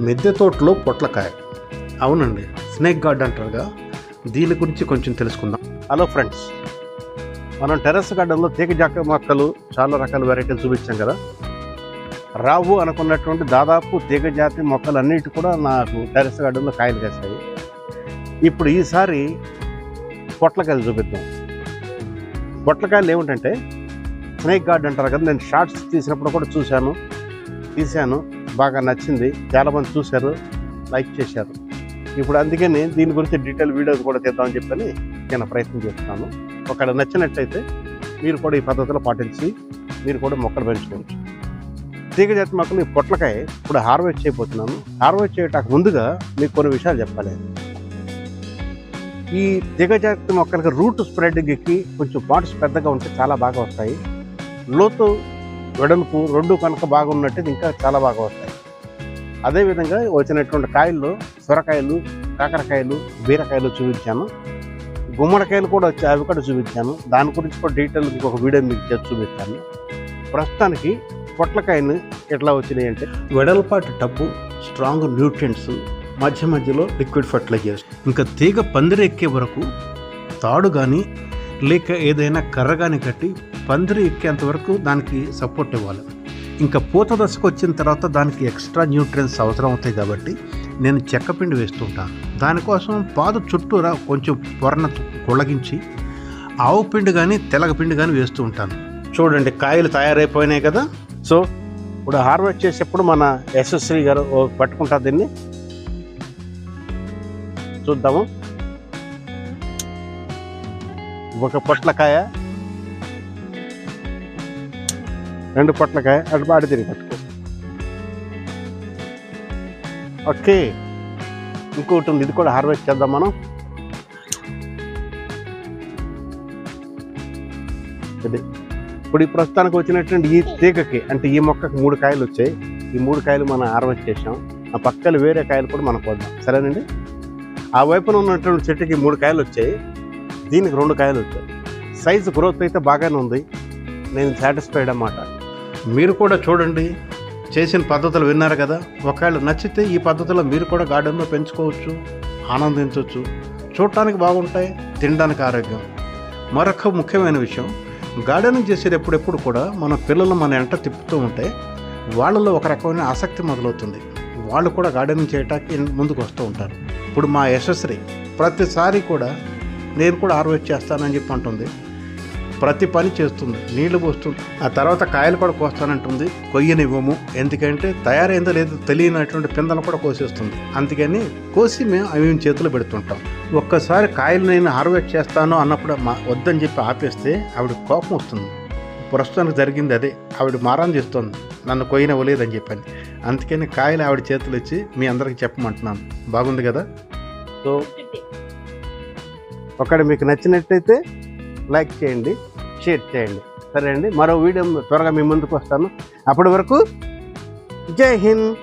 మిద్దె తోటలో పొట్లకాయ. అవునండి స్నేక్ గార్డ్ అంటారుగా. దీని గురించి కొంచెం తెలుసుకుందాం. హలో ఫ్రెండ్స్ మనం టెర్రస్ గార్డెన్లో తీగజాక మొక్కలు చాలా రకాల వెరైటీలు చూపించాం కదా. రావు అనుకున్నటువంటి దాదాపు తీగజాతి మొక్కలన్నిటి కూడా నాకు టెర్రస్ గార్డెన్లో కాయలు కాస్తాయి ఇప్పుడు ఈసారి పొట్లకాయలు చూపిద్దాం. పొట్లకాయలు ఏమిటంటే స్నేక్ గార్డ్ అంటారు కదా నేను షార్ట్స్ తీసినప్పుడు కూడా చూశాను తీశాను. బాగా నచ్చింది. చాలామంది చూశారు లైక్ చేశారు. ఇప్పుడు అందుకని దీని గురించి డీటెయిల్ వీడియోస్ కూడా తీద్దామని చెప్పని నేను ప్రయత్నం చేస్తున్నాను. ఒకవేళ నచ్చినట్టయితే మీరు కూడా ఈ పద్ధతిలో పాటించి మీరు కూడా మొక్కలు పెంచుకోవచ్చు. తీగజాతి మొక్కలు ఈ పొట్లకాయ ఇప్పుడు హార్వెస్ట్ చేయబోతున్నాను. హార్వెస్ట్ చేయటానికి ముందుగా మీకు కొన్ని విషయాలు చెప్పాలి. ఈ తీగజాతి మొక్కలకి రూట్ స్ప్రెడ్కి కొంచెం పాట్స్ పెద్దగా ఉంటే చాలా బాగా వస్తాయి. లోతు వెడల్పు రెండు కనుక బాగున్నట్టు ఇంకా చాలా బాగా వస్తాయి. అదేవిధంగా వచ్చినటువంటి కాయల్లో సొరకాయలు కాకరకాయలు బీరకాయలు చూపించాను. గుమ్మడికాయలు కూడా వచ్చి అవి కూడా చూపించాను. దాని గురించి కూడా డీటెయిల్ ఒక వీడియో మీకు చేసి చూపిస్తాను. ప్రస్తుతానికి పొట్లకాయలు ఎట్లా వచ్చినాయి అంటే వెడల్పాటి టబ్బు స్ట్రాంగ్ న్యూట్రియంట్స్ మధ్య మధ్యలో లిక్విడ్ ఫర్టిలైజర్స్. ఇంకా తీగ పందిరి ఎక్కే వరకు తాడు కానీ లేక ఏదైనా కర్ర కానీ కట్టి పందిరి ఎక్కేంత వరకు దానికి సపోర్ట్ ఇవ్వాలి. ఇంకా పూత దశకు వచ్చిన తర్వాత దానికి ఎక్స్ట్రా న్యూట్రియన్స్ అవసరం అవుతాయి కాబట్టి నేను చెక్కపిండి వేస్తుంటాను. దానికోసం పాదు చుట్టూరా కొంచెం పొరన కొళ్ళగించి ఆవు పిండి కానీ తెలగపిండి కానీ వేస్తూ ఉంటాను. చూడండి కాయలు తయారైపోయినాయి కదా. సో ఇప్పుడు హార్వెస్ట్ చేసేప్పుడు మన యశస్వి గారు పట్టుకుంటారు దీన్ని. చూద్దాము. ఒక పొట్లకాయ రెండు పొట్లకాయ అటు బాడి తిరిగి పట్టుకో. ఓకే. ఇంకోటి ఉంది ఇది కూడా హార్వెస్ట్ చేద్దాం మనం. ఇది. ఇప్పుడు ఈ ప్రస్తుతానికి వచ్చినటువంటి ఈ తీగకి అంటే ఈ మొక్కకి మూడు కాయలు వచ్చాయి. ఈ మూడు కాయలు మనం హార్వెస్ట్ చేసాం ఆ పక్కన వేరే కాయలు కూడా మనం పోద్దాం సరేనండి? ఆ వైపున ఉన్నటువంటి చెట్టుకి మూడు కాయలు వచ్చాయి. దీనికి రెండు కాయలు వచ్చాయి. సైజు గ్రోత్ అయితే బాగానే ఉంది. నేను సాటిస్ఫైడ్ అన్నమాట. మీరు కూడా చూడండి. చేసిన పద్ధతులు విన్నారు కదా. ఒకవేళ నచ్చితే ఈ పద్ధతిలో మీరు కూడా గార్డెన్లో పెంచుకోవచ్చు ఆనందించవచ్చు. చూడటానికి బాగుంటాయి తినడానికి ఆరోగ్యం. మరొక ముఖ్యమైన విషయం గార్డెనింగ్ చేసేది ఎప్పుడెప్పుడు కూడా మన పిల్లలు మన ఎంట తిప్పుతూ ఉంటే వాళ్ళలో ఒక రకమైన ఆసక్తి మొదలవుతుంది. వాళ్ళు కూడా గార్డెనింగ్ చేయటానికి ముందుకు వస్తూ ఉంటారు. ఇప్పుడు మా యశస్వి ప్రతిసారి కూడా నేను కూడా ఆర్వేట్ చేస్తానని చెప్పి అంటుంది. ప్రతి పని చేస్తుంది నీళ్ళు పోస్తుంది. ఆ తర్వాత కాయలు కూడా కోస్తానంటుంది. కొయ్యనివ్వము ఎందుకంటే తయారైందో లేదో తెలియనటువంటి పిందలు కూడా కోసేస్తుంది. అందుకని కోసి మేము అవి మేము చేతిలో పెడుతుంటాం. ఒక్కసారి కాయలు నేను హార్వెస్ట్ చేస్తాను అన్నప్పుడు మా వద్దని చెప్పి ఆపేస్తే ఆవిడ కోపం వస్తుంది. ప్రస్తుతానికి జరిగింది అదే. ఆవిడ మారాన్ చేస్తుంది. నన్ను కొయ్యనివ్వలేదని చెప్పని. అందుకని కాయలు ఆవిడ చేతులు ఇచ్చి మీ అందరికి చెప్పమంటున్నాను. బాగుంది కదా? సో ఒకటి మీకు నచ్చినట్టయితే లైక్ చేయండి. షేర్ చేయండి. సరే అండి మరో వీడియో త్వరగా మీ ముందుకు వస్తాను. అప్పటి వరకు జై హింద్.